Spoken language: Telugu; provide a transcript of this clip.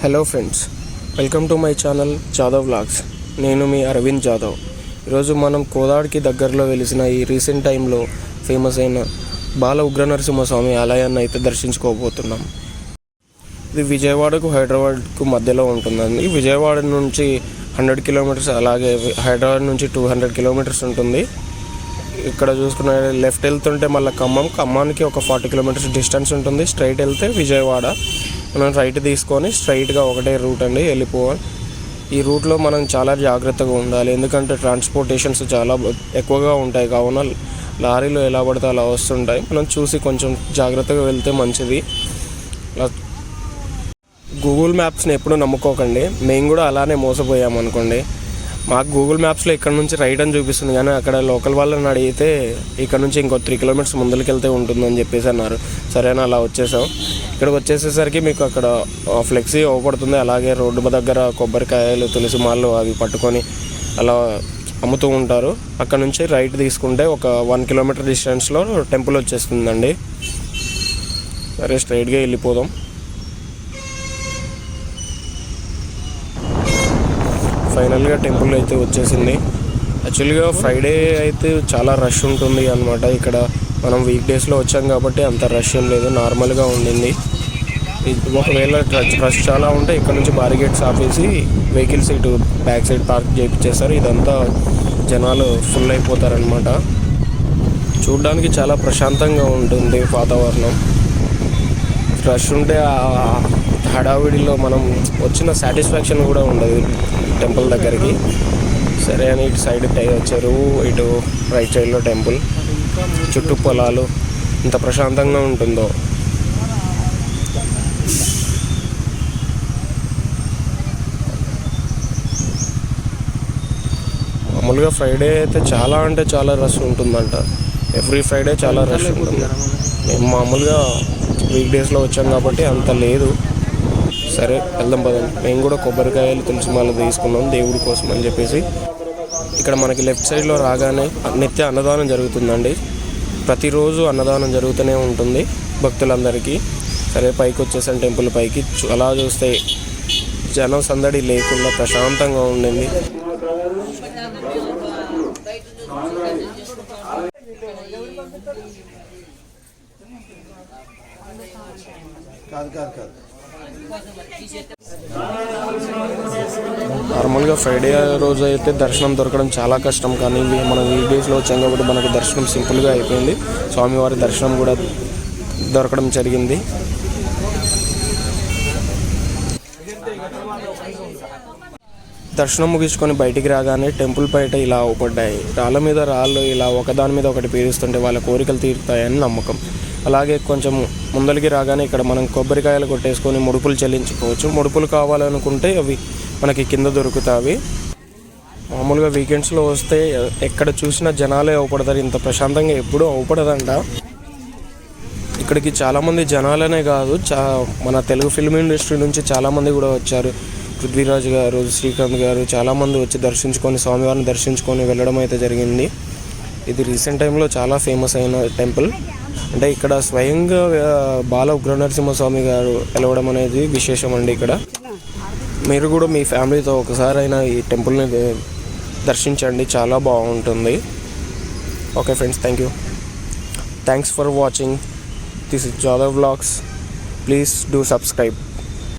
Hello friends welcome to my channel Jadhav vlogs నేను మీ అరవింద్ జాదవ్ ఈరోజు మనం కోదాడికి దగ్గరలో వెలిసిన ఈ రీసెంట్ టైంలో ఫేమస్ అయిన బాల ఉగ్రనరసింహస్వామి ఆలయాన్ని అయితే దర్శించుకోబోతున్నాం. ఇది విజయవాడకు హైదరాబాద్కు మధ్యలో ఉంటుందండి. విజయవాడ నుంచి హండ్రెడ్ కిలోమీటర్స్ అలాగే హైదరాబాద్ నుంచి టూ హండ్రెడ్ కిలోమీటర్స్ ఉంటుంది. ఇక్కడ చూసుకున్న లెఫ్ట్ వెళ్తుంటే మళ్ళీ ఖమ్మం. ఖమ్మానికి ఒక ఫార్టీ కిలోమీటర్స్ డిస్టెన్స్ ఉంటుంది. స్ట్రైట్ వెళ్తే విజయవాడ. మనం రైట్ తీసుకొని స్ట్రైట్గా ఒకటే రూట్ అండి వెళ్ళిపోవాలి. ఈ రూట్లో మనం చాలా జాగ్రత్తగా ఉండాలి. ఎందుకంటే ట్రాన్స్పోర్టేషన్స్ చాలా ఎక్కువగా ఉంటాయి. కావున లారీలు ఎలా పడితే అలా వస్తుంటాయి. మనం చూసి కొంచెం జాగ్రత్తగా వెళ్తే మంచిది. గూగుల్ మ్యాప్స్ని ఎప్పుడూ నమ్ముకోకండి. మేము కూడా అలానే మోసపోయాం అనుకోండి మాకు గూగుల్ మ్యాప్స్లో ఇక్కడ నుంచి రైట్ అని చూపిస్తుంది కానీ అక్కడ లోకల్ వాళ్ళని అడిగితే ఇక్కడ నుంచి ఇంకో త్రీ కిలోమీటర్స్ ముందరికి వెళ్తే ఉంటుందని చెప్పేసి అన్నారు. సరే అని అలా వచ్చేసాం. ఇక్కడికి వచ్చేసేసరికి మీకు అక్కడ ఫ్లెక్సీ ఇవ్వబడుతుంది. అలాగే రోడ్డు దగ్గర కొబ్బరికాయలు తులసి మాలు అవి పట్టుకొని అలా అమ్ముతూ ఉంటారు. అక్కడ నుంచి రైట్ తీసుకుంటే ఒక వన్ కిలోమీటర్ డిస్టెన్స్లో టెంపుల్ వచ్చేస్తుందండి. సరే స్ట్రైట్గా వెళ్ళిపోదాం. ఫైనల్గా టెంపుల్ అయితే వచ్చేసింది. యాక్చువల్గా ఫ్రైడే అయితే చాలా రష్ ఉంటుంది అనమాట ఇక్కడ మనం వీక్ డేస్లో వచ్చాం కాబట్టి అంత రష్ ఏం లేదు. నార్మల్గా ఉండింది. ఒకవేళ రష్ రష్ చాలా ఉంటే ఇక్కడ నుంచి బారిగేట్స్ ఆపేసి వెహికల్స్ ఇటు బ్యాక్ సైడ్ పార్క్ చేయించేస్తారు ఇదంతా జనాలు ఫుల్ అయిపోతారనమాట చూడడానికి చాలా ప్రశాంతంగా ఉంటుంది వాతావరణం. రష్ ఉంటే హడావిడిలో మనం వచ్చిన సాటిస్ఫాక్షన్ కూడా ఉండదు టెంపుల్ దగ్గరికి. సరే అని ఇటు సైడ్ టై వచ్చారు ఇటు రైట్ సైడ్లో టెంపుల్. చుట్టూ పొలాలు ఇంత ప్రశాంతంగా ఉంటుందో. మామూలుగా ఫ్రైడే అయితే చాలా అంటే చాలా రష్ ఉంటుందంట. ఎవ్రీ ఫ్రైడే చాలా రష్ ఉంటుంది. మేము మామూలుగా వీక్ డేస్లో వచ్చాం కాబట్టి అంత లేదు. సరే వెళ్దాం పదండి. మేము కూడా కొబ్బరికాయలు తులసి మాల తీసుకున్నాం దేవుడి కోసం అని చెప్పేసి. ఇక్కడ మనకి లెఫ్ట్ సైడ్లో రాగానే నిత్య అన్నదానం జరుగుతుందండి. ప్రతిరోజు అన్నదానం జరుగుతూనే ఉంటుంది భక్తులందరికీ. సరే పైకి వచ్చేసాను టెంపుల్ పైకి చూ- అలా చూస్తే జనం సందడి లేకుండా ప్రశాంతంగా ఉండింది. కాదు కాదు కాదు. నార్మల్గా ఫ్రైడే రోజు అయితే దర్శనం దొరకడం చాలా కష్టం కానీ మనం వీడియోస్లో డేస్లో వచ్చాం కాబట్టి మనకు దర్శనం సింపుల్గా అయిపోయింది. స్వామివారి దర్శనం కూడా దొరకడం జరిగింది. దర్శనం ముగించుకొని బయటికి రాగానే టెంపుల్ బయట ఇలా అవపడ్డాయి రాళ్ళ మీద రాళ్ళు ఇలా ఒకదాని మీద ఒకటి పీరుస్తుంటే వాళ్ళ కోరికలు తీరుతాయని నమ్మకం. అలాగే కొంచెం ముందరికి రాగానే ఇక్కడ మనం కొబ్బరికాయలు కొట్టేసుకొని ముడుపులు చెల్లించుకోవచ్చు. ముడుపులు కావాలనుకుంటే అవి మనకి కింద దొరుకుతాయి. మామూలుగా వీకెండ్స్లో వస్తే ఎక్కడ చూసినా జనాలే అవపడతారు. ఇంత ప్రశాంతంగా ఎప్పుడూ అవపడదంట. ఇక్కడికి చాలామంది జనాలనే కాదు చా మన తెలుగు ఫిల్మ్ ఇండస్ట్రీ నుంచి చాలామంది కూడా వచ్చారు. పృథ్వీరాజ్ గారు శ్రీకాంత్ గారు చాలామంది వచ్చి దర్శించుకొని స్వామివారిని దర్శించుకొని వెళ్ళడం అయితే జరిగింది. ఇది రీసెంట్ టైంలో చాలా ఫేమస్ అయిన టెంపుల్. అంటే ఇక్కడ స్వయంగా బాల ఉగ్రనరసింహస్వామి గారు వెలవడం అనేది విశేషం అండి ఇక్కడ. మీరు కూడా మీ ఫ్యామిలీతో ఒకసారైనా ఈ టెంపుల్ని దర్శించండి. చాలా బాగుంటుంది. Okay friends thank you. Thanks for watching. This is Jadhav vlogs please do subscribe.